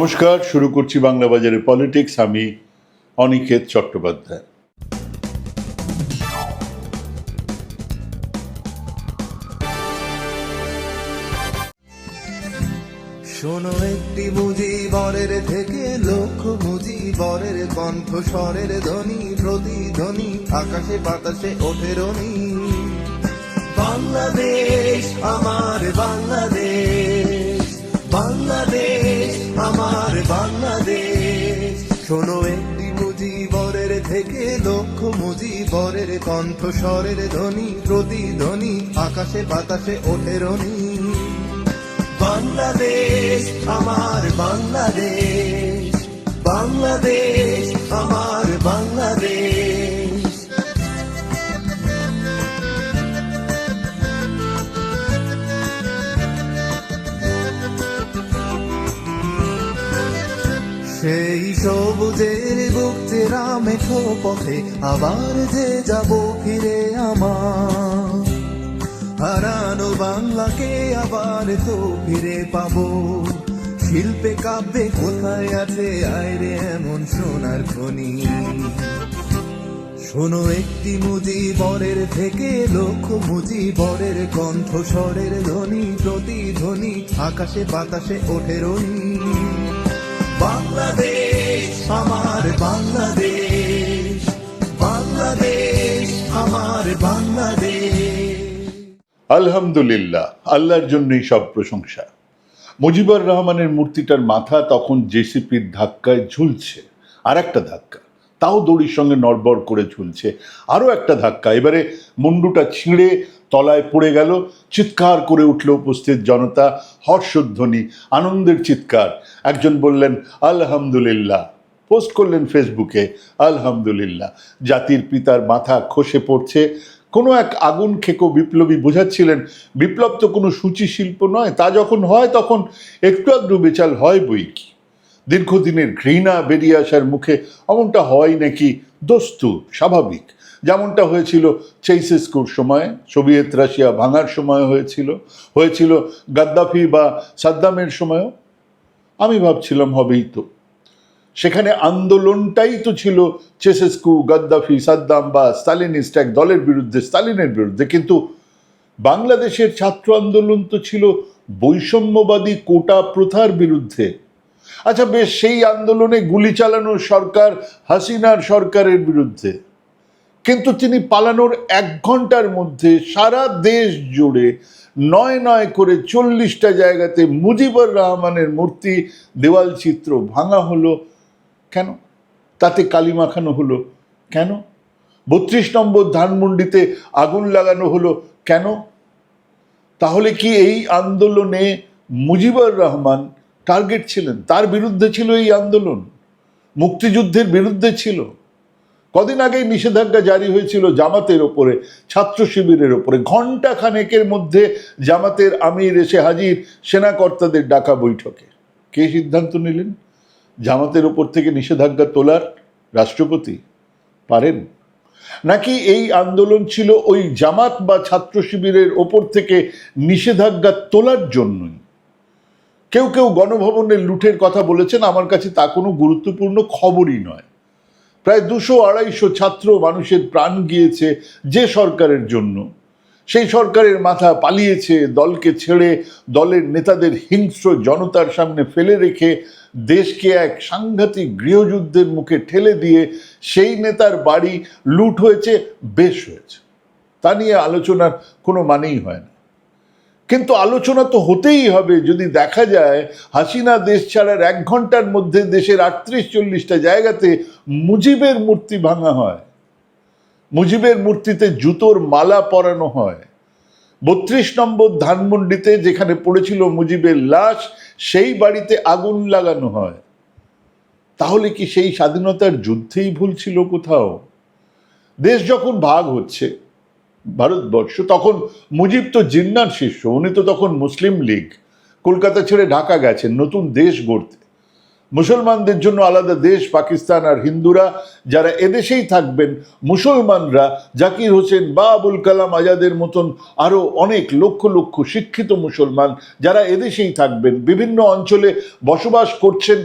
নমস্কার, শুরু করছি বাংলা বাজারে পলিটিক্স। আমি অনিকেত চট্টোপাধ্যায়। শোনো একটি মুজিবরের থেকে লক্ষ মুজিবরের কণ্ঠ, স্বরের ধ্বনি, প্রতিধ্বনি, আকাশে বাতাসে ওঠে রনি। বাংলাদেশ, আমার বাংলাদেশ। বাংলাদেশ, আমার বাংলাদেশ। শোনো, একটি মুজিবরের থেকে লক্ষ মুজিবরের কণ্ঠস্বরের ধ্বনি, প্রতিধ্বনি, আকাশে বাতাসে ওঠে রনি। বাংলাদেশ, আমার বাংলাদেশ বাংলাদেশ। মেঠো পথে আবার যে যাব ফিরে আমার। হারানো বাংলাকে আবার তো ফিরে পাবো। শিল্পে কাব্যে কোথায় আছে? আয়রে এমন সোনার খনি। শোনো একটি মুজিবরের থেকে লক্ষ মুজিবরের কণ্ঠ স্বরের ধ্বনি, প্রতিধ্বনি, আকাশে বাতাসে ওঠে রনি। বাংলাদেশ! আমার বাংলাদেশ বাংলাদেশ, আমার বাংলাদেশ। আলহামদুলিল্লাহ, আল্লাহর জন্যই সব প্রশংসা। মুজিবুর রহমানের মূর্তিটার মাথা তখন জেসিপির ধাক্কায় ঝুলছে। আর একটা ধাক্কা। তাও দড়ির সঙ্গে নড়বড় করে ঝুলছে আরও একটা ধাক্কা। এবারে মুন্ডুটা ছিঁড়ে তলায় পড়ে গেল, চিৎকার করে উঠল উপস্থিত জনতা, হর্ষধ্বনি, আনন্দের চিৎকার। একজন বললেন, আলহামদুলিল্লাহ। পোস্ট করলেন ফেসবুকে, আলহামদুলিল্লাহ। জাতির পিতার মাথা খসে পড়ছে। কোনো এক আগুন খেকো বিপ্লবী বোঝাচ্ছিলেন, বিপ্লব তো কোনো সূচি শিল্প নয়, তা যখন হয় তখন একটু একটু বেচাল হয় বই কি? দীর্ঘদিনের ঘৃণা বেরিয়ে আসার মুখে অমনটা হয় নাকি? দস্তু, স্বাভাবিক। যেমনটা হয়েছিল চেইসেস্কুর সময়, সোভিয়েত রাশিয়া ভাঙার সময় হয়েছিল হয়েছিল গাদ্দাফি বা সাদ্দামের সময়ও। আমি ভাবছিলাম হবেই তো। সেখানে আন্দোলনটাই তো ছিল চেসেস্কু, গাদ্দাফি, সাদ্দাম বা স্টালিনিস্ট এক দলের বিরুদ্ধে স্টালিনের বিরুদ্ধে। কিন্তু বাংলাদেশের ছাত্র আন্দোলন তো ছিল বৈষম্যবাদী কোটা প্রথার বিরুদ্ধে। আচ্ছা বেশ, সেই আন্দোলনে গুলি চালানোর সরকার, হাসিনার সরকারের বিরুদ্ধে। কিন্তু তিনি পালানোর এক ঘণ্টার মধ্যে সারা দেশ জুড়ে নয় নয় করে চল্লিশটা জায়গাতে মুজিবুর রহমানের মূর্তি, দেওয়াল চিত্র ভাঙা হলো। কেন? তাতে কালি মাখানো হলো। কেন? বত্রিশ নম্বর ধানমন্ডিতে আগুন লাগানো হলো। কেন? তাহলে কি এই আন্দোলনে মুজিবুর রহমান টার্গেট ছিলেন, তার বিরুদ্ধে ছিল এই আন্দোলন, মুক্তিযুদ্ধের বিরুদ্ধে ছিল। কদিন আগেই নিষেধাজ্ঞা জারি হয়েছিল জামাতের ওপরে, ছাত্র শিবিরের ওপরে। ঘণ্টা খানেকের মধ্যে জামাতের আমির এসে হাজির সেনাকর্তাদের ডাকা বৈঠকে। কে সিদ্ধান্ত নিলেন? জামাতের ওপর থেকে নিষেধাজ্ঞা তোলার রাষ্ট্রপতি পারেন? নাকি এই আন্দোলন ছিল ওই জামাত বা ছাত্র শিবিরের ওপর থেকে নিষেধাজ্ঞা তোলার জন্যই? কেউ কেউ গণভবনের লুঠের কথা বলেছেন, আমার কাছে তা কোনো গুরুত্বপূর্ণ খবরই নয়। প্রায় দুশো আড়াইশো ছাত্র মানুষের প্রাণ গিয়েছে যে সরকারের জন্য। সেই সরকারের মাথা পালিয়েছে, দলকে ছেড়ে দলের নেতাদের হিংস্র জনতার সামনে ফেলে রেখে দেশকে এক সাংঘাতিক গৃহযুদ্ধের মুখে ঠেলে দিয়ে সেই নেতার বাড়ি লুট হয়েছে, বেশ হয়েছে। তা নিয়ে আলোচনার কোনো মানেই হয় না। কিন্তু আলোচনা তো হতেই হবে। যদি দেখা যায়, হাসিনা দেশ ছাড়ার এক ঘণ্টার মধ্যে দেশের আটত্রিশ চল্লিশটা জায়গাতে মুজিবের মূর্তি ভাঙা হয়। মুজিবের মূর্তিতে জুতোর মালা পরানো হয়। বত্রিশ নম্বর ধানমন্ডিতে যেখানে পড়েছিল মুজিবের লাশ, সেই বাড়িতে আগুন লাগানো হয়। তাহলে কি সেই স্বাধীনতার যুদ্ধেই ভুল ছিল কোথাও? দেশ যখন ভাগ হচ্ছে ভারতবর্ষ, তখন মুজিব তো জিন্নার শিষ্য, উনি তো তখন মুসলিম লীগ, কলকাতা ছেড়ে ঢাকা গেছেন, নতুন দেশ গড়তে। মুসলমানদের জন্য আলাদা দেশ, পাকিস্তান আর হিন্দুরা, যারা এদেশেই থাকবেন, মুসলমানরা, জাকির হোসেন বা আবুল কালাম আজাদের মতন আরও অনেক লক্ষ লক্ষ শিক্ষিত মুসলমান, যারা এদেশেই থাকবেন, বিভিন্ন অঞ্চলে বসবাস করছেন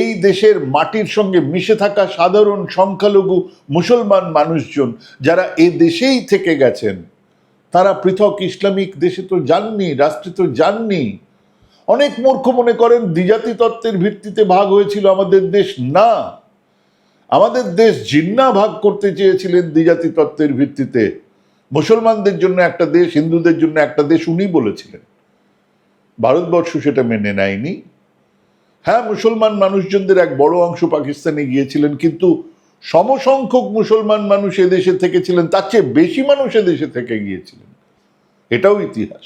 এই দেশের মাটির সঙ্গে মিশে থাকা সাধারণ সংখ্যালঘু মুসলমান মানুষজন যারা এ দেশেই থেকে গেছেন, তারা পৃথক ইসলামিক দেশে তো যাননি, রাষ্ট্রে তো যাননি। অনেক মূর্খ মনে করেন দ্বিজাতি তত্ত্বের ভিত্তিতে ভাগ হয়েছিল আমাদের দেশ। না, আমাদের দেশ জিন্না ভাগ করতে চেয়েছিলেন দ্বিজাতি তত্ত্বের ভিত্তিতে। মুসলমানদের জন্য একটা দেশ, হিন্দুদের জন্য একটা দেশ উনি বলেছিলেন। ভারতবর্ষ সেটা মেনে নেয়নি। হ্যাঁ মুসলমান মানুষজনদের এক বড় অংশ পাকিস্তানে গিয়েছিলেন, কিন্তু সমসংখ্যক মুসলমান মানুষ এদেশে থেকেছিলেন, তার চেয়ে বেশি মানুষ এদেশে থেকে গিয়েছিলেন। এটাও ইতিহাস।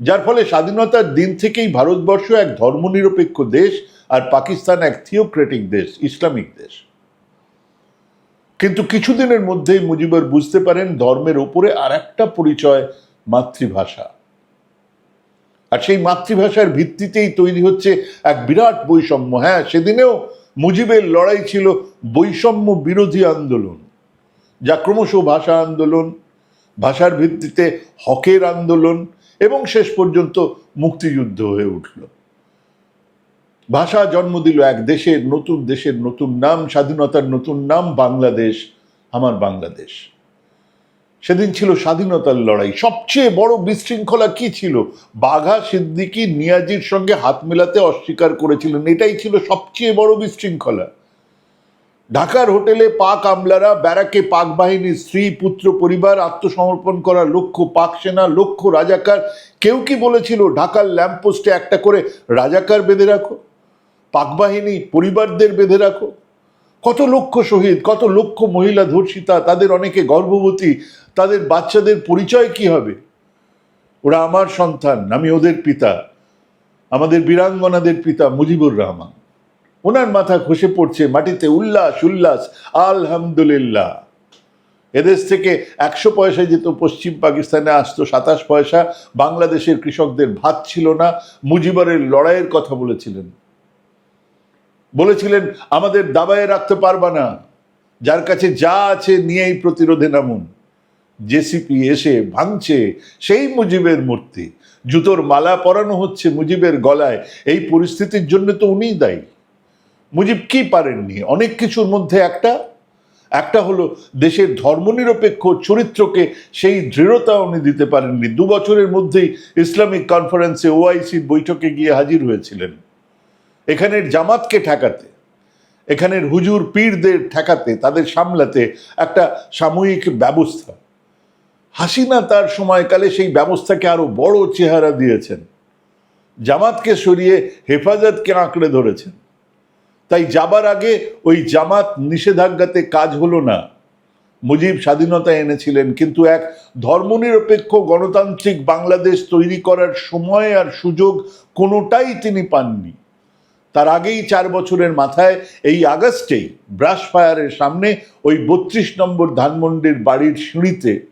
যার ফলে স্বাধীনতার দিন থেকেই ভারতবর্ষ এক ধর্মনিরপেক্ষ দেশ আর পাকিস্তান এক থিওক্রেটিক দেশ, ইসলামিক দেশ। কিন্তু কিছুদিনের মধ্যেই মুজিবর বুঝতে পারেন ধর্মের ওপরে আর একটা পরিচয় মাতৃভাষা। আর সেই মাতৃভাষার ভিত্তিতেই তৈরি হচ্ছে এক বিরাট বৈষম্য। হ্যাঁ সেদিনেও মুজিবের লড়াই ছিল বৈষম্য বিরোধী আন্দোলন, যা ক্রমশ ভাষা আন্দোলন, ভাষার ভিত্তিতে হকের আন্দোলন এবং শেষ পর্যন্ত মুক্তিযুদ্ধ হয়ে উঠল। ভাষা জন্ম দিল এক দেশের নতুন দেশের নতুন নাম, স্বাধীনতার নতুন নাম, বাংলাদেশ, আমার বাংলাদেশ। সেদিন ছিল স্বাধীনতার লড়াই। সবচেয়ে বড় বিশৃঙ্খলা কি ছিল? বাঘা, সিদ্দিকী, নিয়াজির সঙ্গে হাত মেলাতে অস্বীকার করেছিলেন। এটাই ছিল সবচেয়ে বড় বিশৃঙ্খলা। ঢাকার হোটেলে পাক আমলারা, ব্যারাকে পাক বাহিনীর স্ত্রী, পুত্র, পরিবার, আত্মসমর্পণ করা লক্ষ্য পাক সেনা লক্ষ্য রাজাকার। কেউ কি বলেছিল, ঢাকার ল্যাম্পপোস্টে একটা করে রাজাকার বেঁধে রাখো? পাক বাহিনী পরিবারদের বেঁধে রাখো? কত লক্ষ শহীদ, কত লক্ষ মহিলা ধর্ষিতা, তাদের অনেকে গর্ভবতী, তাদের বাচ্চাদের পরিচয় কি হবে? ওরা আমার সন্তান, আমি ওদের পিতা, আমাদের বীরাঙ্গনাদের পিতা মুজিবুর রহমান। ওনার মাথা খসে পড়ছে, মাটিতে উল্লাস উল্লাস, আলহামদুলিল্লাহ। এদেশ থেকে একশো পয়সা যেত, পশ্চিম পাকিস্তানে আসতো সাতাশ পয়সা, বাংলাদেশের কৃষকদের ভাত ছিল না, মুজিবরের লড়াইয়ের কথা বলেছিলেন। বলেছিলেন, আমাদের দাবায় রাখতে পারবা না। যার কাছে যা আছে নিয়েই প্রতিরোধে নামুন। জেসিপি এসে ভাঙছে সেই মুজিবের মূর্তি। জুতোর মালা পরানো হচ্ছে মুজিবের গলায়। এই পরিস্থিতির জন্য তো উনিই দায়ী। মুজিব কি পারেননি? অনেক কিছুর মধ্যে একটা। একটা হলো, দেশের ধর্মনিরপেক্ষ চরিত্রকে সেই দৃঢ়তা উনি দিতে পারেননি। দু বছরের মধ্যেই ইসলামিক কনফারেন্সে ওআইসির বৈঠকে গিয়ে হাজির হয়েছিলেন। এখানের জামাতকে ঠেকাতে, এখানের হুজুর পীরদের ঠেকাতে, তাদের সামলাতে একটা সাময়িক ব্যবস্থা। হাসিনা তার সময়কালে সেই ব্যবস্থাকে আরও বড় চেহারা দিয়েছেন। জামাতকে সরিয়ে হেফাজতকে আঁকড়ে ধরেছেন। তাই যাবার আগে ওই জামাত নিষেধাজ্ঞাতে কাজ হলো না। মুজিব স্বাধীনতা এনেছিলেন, কিন্তু এক ধর্মনিরপেক্ষ গণতান্ত্রিক বাংলাদেশ তৈরি করার সময় আর সুযোগ কোনোটাই তিনি পাননি। তার আগেই চার বছরের মাথায় এই আগস্টেই ব্রাশ ফায়ারের সামনে ওই বত্রিশ নম্বর ধানমন্ডির বাড়ির সিঁড়িতে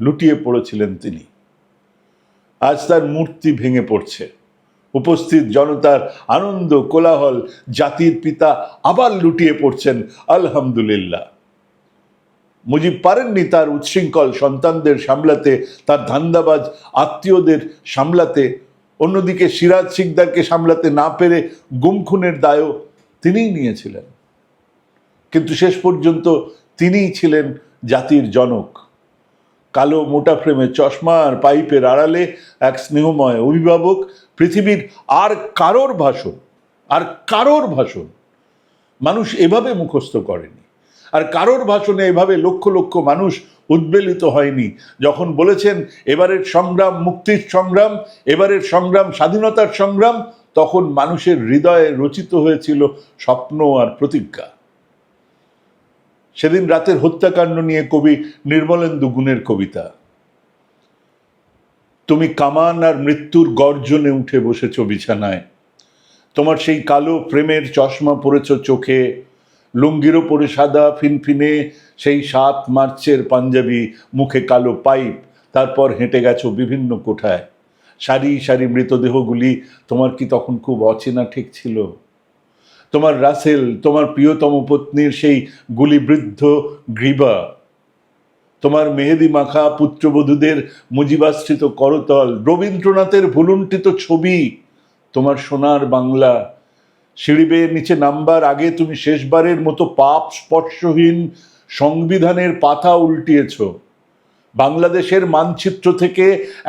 লুটিয়ে পড়েছিলেন তিনি। আজ তার মূর্তি ভেঙে পড়ছে। উপস্থিত জনতার আনন্দ, কোলাহল, জাতির পিতা আবার লুটিয়ে পড়ছেন, আলহামদুলিল্লাহ। মুজিব পারেননি তার উচ্ছৃঙ্খল সন্তানদের সামলাতে, তার ধান্দাবাজ আত্মীয়দের সামলাতে অন্যদিকে সিরাজ সিকদারকে সামলাতে না পেরে গুম খুনের দায়ও তিনিই নিয়েছিলেন। কিন্তু শেষ পর্যন্ত তিনিই ছিলেন জাতির জনক। কালো মোটা ফ্রেমে চশমা আর পাইপের আড়ালে এক স্নেহময় অভিভাবক, পৃথিবীর আর কারোর ভাষণ, আর কারোর ভাষণ মানুষ এভাবে মুখস্থ করেনি। আর কারোর ভাষণে এভাবে লক্ষ লক্ষ মানুষ উদ্বেলিত হয়নি। যখন বলেছেন, এবারের সংগ্রাম মুক্তির সংগ্রাম, এবারের সংগ্রাম স্বাধীনতার সংগ্রাম তখন মানুষের হৃদয়ে রচিত হয়েছিল স্বপ্ন আর প্রতিজ্ঞা। সেদিন রাতের হত্যাকাণ্ড নিয়ে কবি নির্মলেন্দু গুণের কবিতা। তুমি কামান আর মৃত্যুর গর্জনে উঠে বসেছ বিছানায়। তোমার সেই কালো প্রেমের চশমা পরেছ চোখে। লুঙ্গির ওপরে সাদা ফিনফিনে সেই সাত মার্চের পাঞ্জাবি, মুখে কালো পাইপ, তারপর হেঁটে গেছো বিভিন্ন কোঠায়। সারি সারি মৃতদেহগুলি, তোমার কি তখন খুব অচেনা ঠিক ছিল? তোমার রাসেল, তোমার প্রিয়তম পত্নীর সেই গুলিবৃদ্ধ গ্রীবা, তোমার মেহেদি মাখা পুত্রবধূদের মুজিবাশ্রিত করতল, রবীন্দ্রনাথের ভুলুণ্ঠিত ছবি, তোমার সোনার বাংলা সিঁড়ি বেয়ে নিচে নামবার আগে তুমি শেষবারের মতো পাপ স্পর্শহীন সংবিধানের পাতা উল্টিয়েছ। বাংলাদেশের মানচিত্র থেকে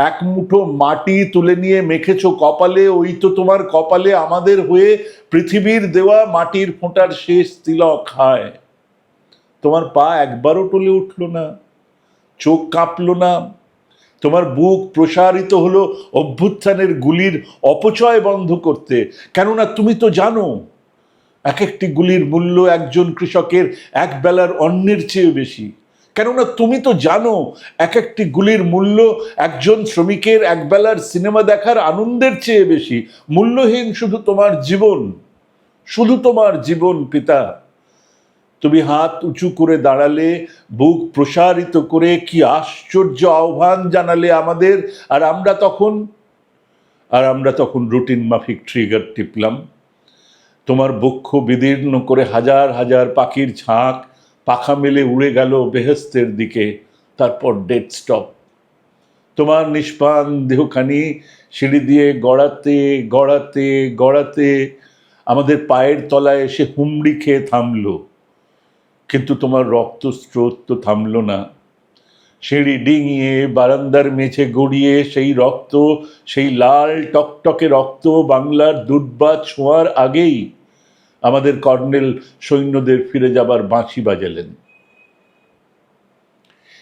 এক মুঠো মাটি তুলে নিয়ে মেখেছ কপালে, ওই তো তোমার কপালে আমাদের হয়ে পৃথিবীর দেওয়া মাটির ফোঁটার শেষ তিলক খায় তোমার পা একবারও টলে উঠল না, চোখ কাঁপল না তোমার বুক প্রসারিত হলো অভ্যুত্থানের গুলির অপচয় বন্ধ করতে। কেননা তুমি তো জানো এক একটি গুলির মূল্য একজন কৃষকের এক বেলার অন্যের চেয়ে বেশি। কেননা তুমি তো জানো এক একটি গুলির মূল্য একজন শ্রমিকের একবেলার সিনেমা দেখার আনন্দের চেয়ে বেশি। মূল্যহীন শুধু তোমার জীবন, শুধু তোমার জীবন, পিতা। তুমি হাত উঁচু করে দাঁড়ালে, বুক প্রসারিত করে কি আশ্চর্য আহ্বান জানালে আমাদের? আর আমরা তখন, আর আমরা তখন রুটিন মাফিক ট্রিগার টিপলাম। তোমার বক্ষ বিদীর্ণ করে হাজার হাজার পাখির ঝাঁক, পাখা মেলে উড়ে গেল বেহেস্তের দিকে, তারপর ডেড স্টপ তোমার নিষ্পান দেহখানি সিঁড়ি দিয়ে গড়াতে গড়াতে গড়াতে, আমাদের পায়ের তলায় এসে হুমড়ি খেয়ে থামলো। কিন্তু তোমার রক্ত স্রোত তো থামল না। সিঁড়ি ডিঙিয়ে, বারান্দার মেঝে গড়িয়ে সেই রক্ত, সেই লাল টকটকে রক্ত বাংলার দুর্বা ছোঁয়ার আগেই আমাদের কর্নেল সৈন্যদের ফিরে যাবার বাঁশি বাজালেন।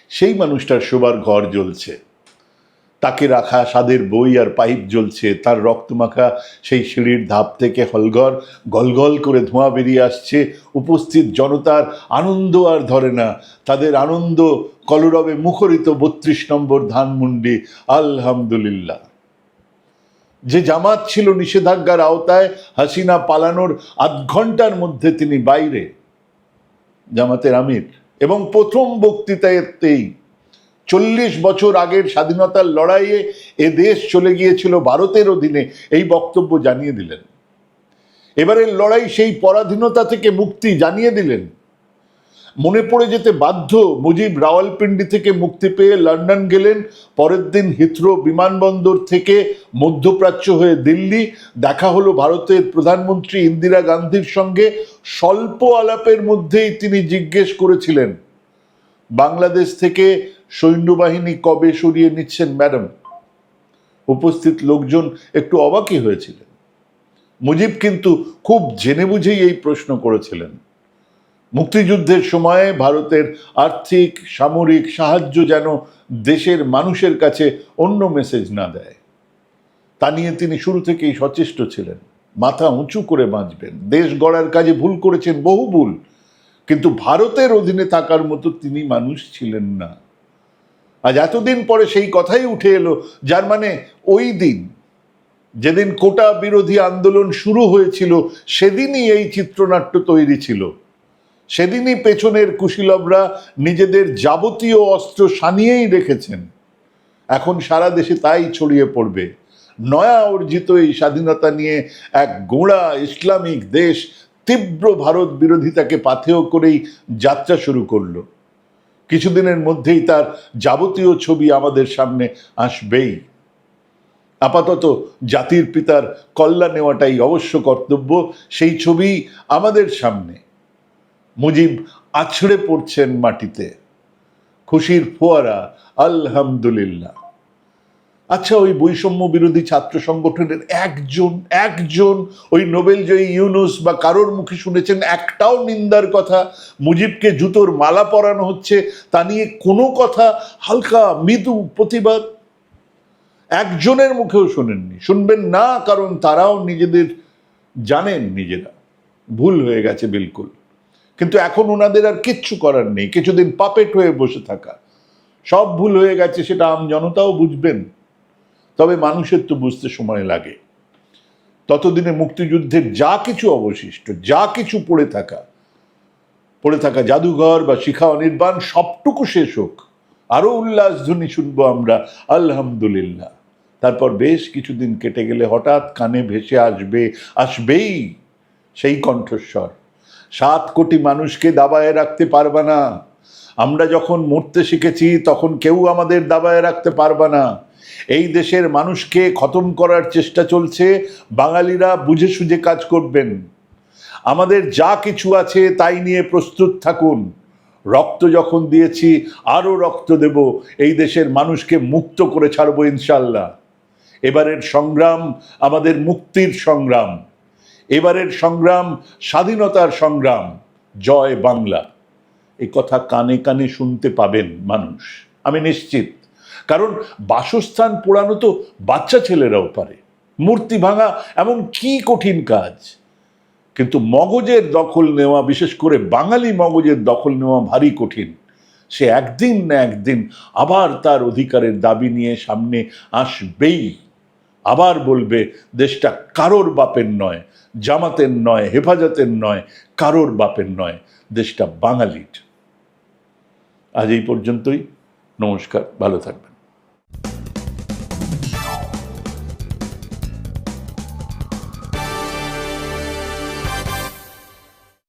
সেই মানুষটার শোবার ঘর জ্বলছে। তাকে রাখা স্বাদের বই আর পাইপ জ্বলছে। তার রক্তমাখা সেই সিঁড়ির ধাপ থেকে হলঘর গলগল করে ধোঁয়া বেরিয়ে আসছে। উপস্থিত জনতার আনন্দ আর ধরে না। তাদের আনন্দ কলরবে মুখরিত বত্রিশ নম্বর ধানমন্ডি, আলহামদুলিল্লাহ। যে জামাত ছিল নিষেধাজ্ঞার আওতায়, হাসিনা পালানোর আধ ঘণ্টার মধ্যে তিনি বাইরে। জামাতের আমির। এবং প্রথম বক্তৃতাতেই চল্লিশ বছর আগের স্বাধীনতার লড়াইয়ে এ দেশ চলে গিয়েছিল ভারতের অধীনে, এই বক্তব্য জানিয়ে দিলেন। এবারের লড়াই সেই পরাধীনতা থেকে মুক্তি জানিয়ে দিলেন। মনে পড়ে যেতে বাধ্য মুজিব রাওয়ালপিন্ডি থেকে মুক্তি পেয়ে লন্ডন গেলেন। পরের দিন হিথ্রো বিমানবন্দর থেকে মধ্যপ্রাচ্য হয়ে দিল্লি। দেখা হলো ভারতের প্রধানমন্ত্রী ইন্দিরা গান্ধীর সঙ্গে স্বল্প আলাপের মধ্যেই তিনি জিজ্ঞেস করেছিলেন, বাংলাদেশ থেকে সৈন্যবাহিনী কবে সরিয়ে নিচ্ছেন, ম্যাডাম? উপস্থিত লোকজন একটু অবাকই হয়েছিলেন। মুজিব কিন্তু খুব জেনে বুঝেই এই প্রশ্ন করেছিলেন। মুক্তিযুদ্ধের সময়ে ভারতের আর্থিক, সামরিক সাহায্য যেন দেশের মানুষের কাছে অন্য মেসেজ না দেয়। তা নিয়ে তিনি শুরু থেকেই সচেষ্ট ছিলেন। মাথা উঁচু করে বাঁচবেন। দেশ গড়ার কাজে ভুল করেছেন বহু ভুল, কিন্তু ভারতের অধীনে থাকার মতো তিনি মানুষ ছিলেন না। আজ এতদিন পরে সেই কথাই উঠে এলো, যার মানে ওই দিন, যেদিন কোটা বিরোধী আন্দোলন শুরু হয়েছিল, সেদিনই এই চিত্রনাট্য তৈরি ছিল। সেদিনই পেছনের কুশীলবরা নিজেদের যাবতীয় অস্ত্র সানিয়েই রেখেছেন। এখন সারা দেশে তাই ছড়িয়ে পড়বে। নয়া অর্জিত এই স্বাধীনতা নিয়ে এক গোড়া ইসলামিক দেশ তীব্র ভারত বিরোধিতাকে পাথেয় করেই যাত্রা শুরু করল। কিছুদিনের মধ্যেই তার যাবতীয় ছবি আমাদের সামনে আসবেই। আপাতত জাতির পিতার কল্যাণ নেওয়াটাই অবশ্য কর্তব্য, সেই ছবি আমাদের সামনে। মুজিব আছড়ে পড়ছেন মাটিতে। খুশির ফোয়ারা, আলহামদুলিল্লাহ। আচ্ছা ওই বৈষম্য বিরোধী ছাত্র সংগঠনের একজন একজন ওই নোবেলজয়ী ইউনুস বা কারোর মুখে শুনেছেন, একটাও নিন্দার কথা। মুজিবকে জুতোর মালা পরানো হচ্ছে, তা নিয়ে কোনো কথা, হালকা মৃদু প্রতিবাদ। একজনের মুখেও শোনেননি। শুনবেন না, কারণ তারাও নিজেদের জানেন নিজেরা। ভুল হয়ে গেছে বিলকুল। কিন্তু এখন ওনাদের আর কিচ্ছু করার নেই। কিছুদিন পাপেট হয়ে বসে থাকা। সব ভুল হয়ে গেছে, সেটা আম জনতাও বুঝবেন। তবে মানুষের তো বুঝতে সময় লাগে। ততদিনে মুক্তিযুদ্ধের যা কিছু অবশিষ্ট, যা কিছু পড়ে থাকা পড়ে থাকা জাদুঘর বা শিখা অনির্বাণ সবটুকু শেষ হোক। আরও উল্লাসধ্বনি শুনব আমরা, আলহামদুলিল্লাহ। তারপর বেশ কিছুদিন কেটে গেলে হঠাৎ কানে ভেসে আসবে, আসবেই সেই কণ্ঠস্বর। সাত কোটি মানুষকে দাবায় রাখতে পারবে না। আমরা যখন মরতে শিখেছি, তখন কেউ আমাদের দাবায় রাখতে পারবে না। এই দেশের মানুষকে খতম করার চেষ্টা চলছে, বাঙালিরা বুঝে সুঝে কাজ করবেন। আমাদের যা কিছু আছে তাই নিয়ে প্রস্তুত থাকুন। রক্ত যখন দিয়েছি, আরও রক্ত দেব, এই দেশের মানুষকে মুক্ত করে ছাড়বো ইনশাল্লাহ এবারের সংগ্রাম আমাদের মুক্তির সংগ্রাম। এবারের সংগ্রাম স্বাধীনতার সংগ্রাম। জয় বাংলা। এই কথা কানে কানে শুনতে পাবেন মানুষ। আমি নিশ্চিত। কারণ বাসস্থান পোড়ানো তো বাচ্চা ছেলেরাও পারে। মূর্তি ভাঙা এমন কি কঠিন কাজ? কিন্তু মগজের দখল নেওয়া, বিশেষ করে বাঙালি মগজের দখল নেওয়া ভারী কঠিন। সে একদিন না একদিন আবার তার অধিকারের দাবি নিয়ে সামনে আসবেই। আবার বলবে, দেশটা কারোর বাপের নয়, জামাতের নয়, হেফাজতের নয়, কারোর বাপের নয়, দেশটা বাঙালির। আজ এই পর্যন্তই। নমস্কার, ভালো থাকবেন।